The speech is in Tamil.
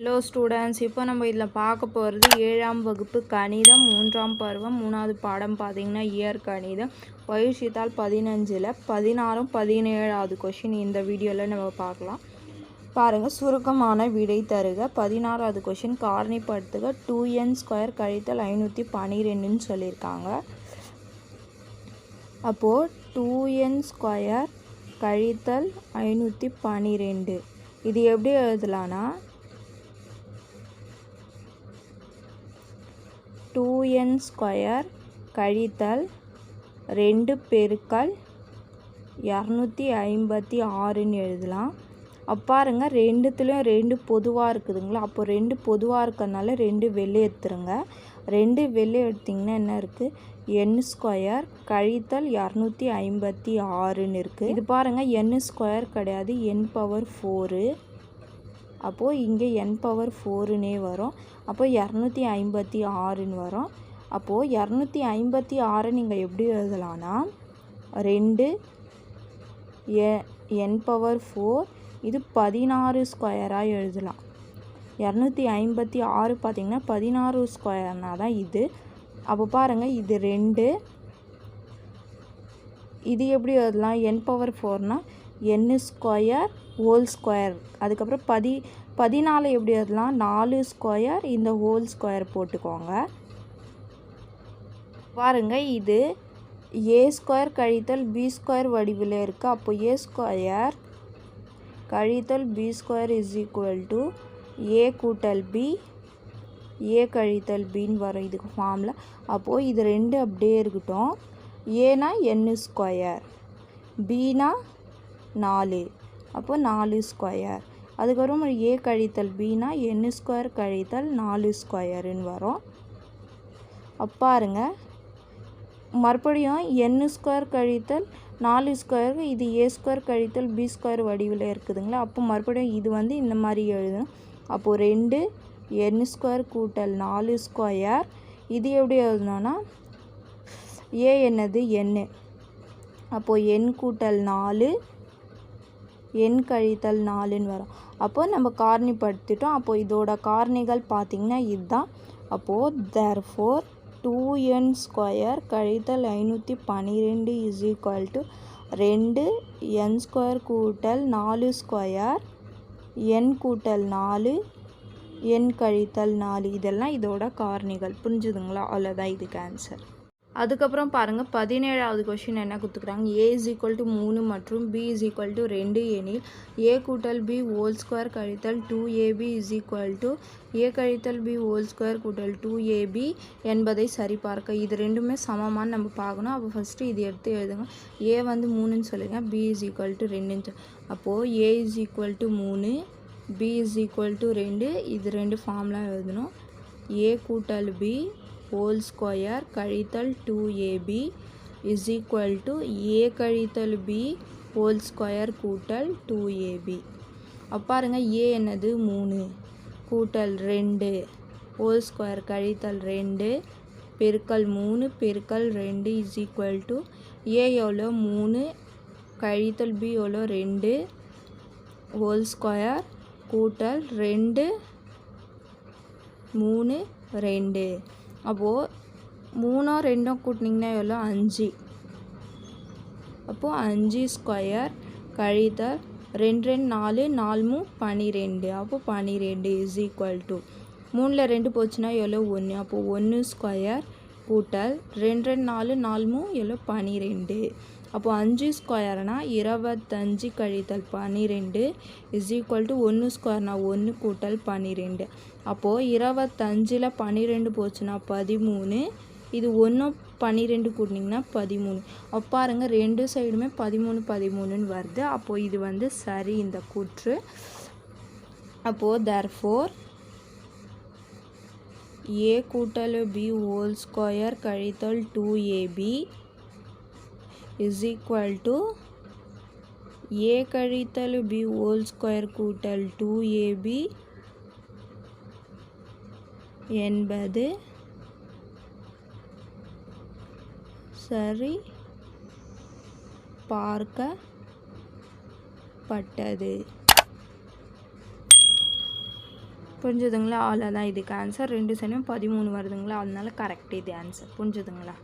ஹலோ ஸ்டூடெண்ட்ஸ் இப்போ நம்ம இதில் பார்க்க போகிறது ஏழாம் வகுப்பு கணிதம் மூன்றாம் பருவம் மூணாவது பாடம் பார்த்தீங்கன்னா இயற் கணிதம். பயிற்சித்தால் பதினஞ்சில் பதினாறும் பதினேழாவது கொஷின் இந்த வீடியோவில் நம்ம பார்க்கலாம். பாருங்கள் சுருக்கமான விடை தருக. பதினாறாவது கொஷின் காரணிப்படுத்துக. டூ என் ஸ்கொயர் கழித்தல் ஐநூற்றி பன்னிரெண்டுன்னு சொல்லியிருக்காங்க. அப்போது டூ என் ஸ்கொயர் கழித்தல் ஐநூற்றி பன்னிரெண்டு இது எப்படி எழுதலான்னா டூ என் ஸ்கொயர் கழித்தல் ரெண்டு பெருக்கல் இரநூத்தி ஐம்பத்தி ஆறுன்னு எழுதலாம். அப்போ பாருங்க ரெண்டுத்துலேயும் ரெண்டு பொதுவாக இருக்குதுங்களா? அப்போ ரெண்டு பொதுவாக இருக்கிறதுனால ரெண்டு வெளியே எடுத்துருங்க. ரெண்டு வெளியே எடுத்திங்கன்னா என்ன இருக்குது என் ஸ்கொயர் கழித்தல் இரநூத்தி ஐம்பத்தி ஆறுன்னு இருக்குது இது பாருங்கள் என் ஸ்கொயர் கிடையாது என் பவர் ஃபோரு அப்போது இங்கே என் பவர் ஃபோருன்னே வரும். அப்போ இரநூத்தி ஐம்பத்தி ஆறுன்னு வரும். அப்போது இரநூத்தி ஐம்பத்தி ஆறை நீங்கள் எப்படி எழுதலான்னா ரெண்டு எ என் பவர் ஃபோர் இது பதினாறு ஸ்கொயராக எழுதலாம். இரநூத்தி ஐம்பத்தி ஆறு பார்த்திங்கன்னா பதினாறு ஸ்கொயர்னா தான் இது. அப்போ பாருங்கள் இது ரெண்டு. இது எப்படி எழுதலாம்? என் பவர் ஃபோர்னால் என் ஸ்கொயர் ஹோல் ஸ்கொயர் அதுக்கப்புறம் பதி பதினாலு எப்படி எழுதலாம் நாலு ஸ்கொயர் இந்த ஹோல் ஸ்கொயர் போட்டுக்கோங்க. பாருங்க இது ஏ ஸ்கொயர் கழித்தல் பி ஸ்கொயர் வடிவில் இருக்குது அப்போ ஏ ஸ்கொயர் கழித்தல் B square is equal to A கூட்டல் பி ஏ கழித்தல் பின்னு வரும் இதுக்கு ஃபார்மில் அப்போது இது ரெண்டு அப்படியே இருக்கட்டும். ஏனா என் ஸ்கொயர் பீனா நாலு. அப்போ நாலு ஸ்கொயர் அதுக்கப்புறம் ஏ கழித்தல் பினா என் ஸ்கொயர் கழித்தல் நாலு ஸ்கொயருன்னு வரும். அப்பாருங்க மறுபடியும் என் ஸ்கொயர் கழித்தல் நாலு ஸ்கொயர் இது ஏ ஸ்கொயர் கழித்தல் பி ஸ்கொயர் வடிவில் இருக்குதுங்களா? அப்போ மறுபடியும் இது வந்து இந்த மாதிரி எழுதணும். அப்போது ரெண்டு என் ஸ்கொயர் கூட்டல் நாலு ஸ்கொயர் இது எப்படி எழுதணும்னா ஏ என்னது என் அப்போது எண் கூட்டல் நாலு எண் கழித்தல் நாலுன்னு வரும். அப்போது நம்ம காரணிப்படுத்திட்டோம் அப்போது இதோட காரணிகள் பார்த்திங்கன்னா இதுதான். அப்போது therefore two n square கழித்தல் ஐநூற்றி பன்னிரெண்டு இஸ் ஈக்குவல் டு ரெண்டு என் ஸ்கொயர் கூட்டல் நாலு ஸ்கொயர் என் கூட்டல் நாலு என் கழித்தல் நாலு. இதெல்லாம் இதோட காரணிகள். புரிஞ்சுதுங்களா? அவ்வளோதான் இதுக்கு ஆன்சர் அதுக்கப்புறம் பாருங்கள் பதினேழாவது கொஷின் என்ன கொடுத்துக்கிறாங்க ஏ இஸ் ஈக்குவல் டு மூணு மற்றும் பி இஸ் ஈக்குவல் டு ரெண்டு எனில் ஏ கூட்டல் பி ஹோல் ஸ்கொயர் கழித்தல் two AB is equal to A கழித்தல் பி ஹோல் ஸ்கொயர் கூட்டல் டூ ஏபி என்பதை சரிபார்க்க. இது ரெண்டுமே சமமானு நம்ம பார்க்கணும். அப்போ ஃபஸ்ட்டு இது எடுத்து எழுதுங்க. ஏ வந்து மூணுன்னு சொல்லுங்க. பி இஸ் ஈக்குவல் டு ரெண்டுன்னு அப்போது ஏ இஸ் ஈக்குவல் டு மூணு பி இஸ் ஈக்குவல் டு ரெண்டு. இது ரெண்டு ஃபார்ம்லாம் எழுதணும். ஏ கூட்டல் பி ஹோல் ஸ்கொயர் கழித்தல் two AB is equal to A கழித்தல் பி ஹோல் ஸ்கொயர் கூட்டல் டூ ஏபி அப்பாருங்க ஏ என்னது? மூணு. கூட்டல் ரெண்டு. ஹோல் ஸ்கொயர் கழித்தல் ரெண்டு. பெருக்கல் மூணு பெருக்கல் ரெண்டு இஸ் ஈக்குவல் டு ஏ எவ்வளோ? மூணு. கழித்தல் பி எவ்வளோ? ரெண்டு. ஹோல் ஸ்கொயர் கூட்டல் ரெண்டு. மூணு ரெண்டு. அப்போது மூணும் ரெண்டும் கூட்டினீங்கன்னா எவ்வளோ? அஞ்சு. அப்போது அஞ்சு ஸ்கொயர் கழித்தல் ரெண்டு ரெண்டு நாலு நாலு பன்னிரெண்டு அப்போ பன்னிரெண்டு இஸ் ஈக்குவல் டு மூணில் ரெண்டு போச்சுன்னா எவ்வளோ? ஒன்று. அப்போது ஒன்று ஸ்கொயர் கூட்டல் ரெண்டு ரெண்டு நாலு நாலு எவ்வளோ? பனிரெண்டு. அப்போது அஞ்சு ஸ்கொயர்னால் இருபத்தஞ்சு கழித்தல் பன்னிரெண்டு இஸ் ஈக்குவல் டு ஒன்று ஸ்கொயர்னால் ஒன்று கூட்டல் பன்னிரெண்டு. அப்போது இருபத்தஞ்சில் பன்னிரெண்டு போச்சுன்னா பதிமூணு. இது ஒன்று பன்னிரெண்டு கூட்டினீங்கன்னா பதிமூணு. அப்போ பாருங்கள் ரெண்டு சைடுமே பதிமூணு பதிமூணுன்னு வருது. அப்போது இது வந்து சரி இந்த கூற்று. அப்போது தேர் ஃபோர் ஏ கூட்டல் பி ஹோல் ஸ்கொயர் கழித்தல் two AB is equal to A கழித்தல் பி ஹோல் ஸ்கொயர் கூட்டல் டூ ஏபி என்பது சரி பார்க்கப்பட்டது. புரிஞ்சுதுங்களா? அவ்வளோதான் இதுக்கு ஆன்சர் ரெண்டு சனியும் பதிமூணு வருதுங்களா? அதனால கரெக்ட் இது ஆன்சர் புரிஞ்சுதுங்களா?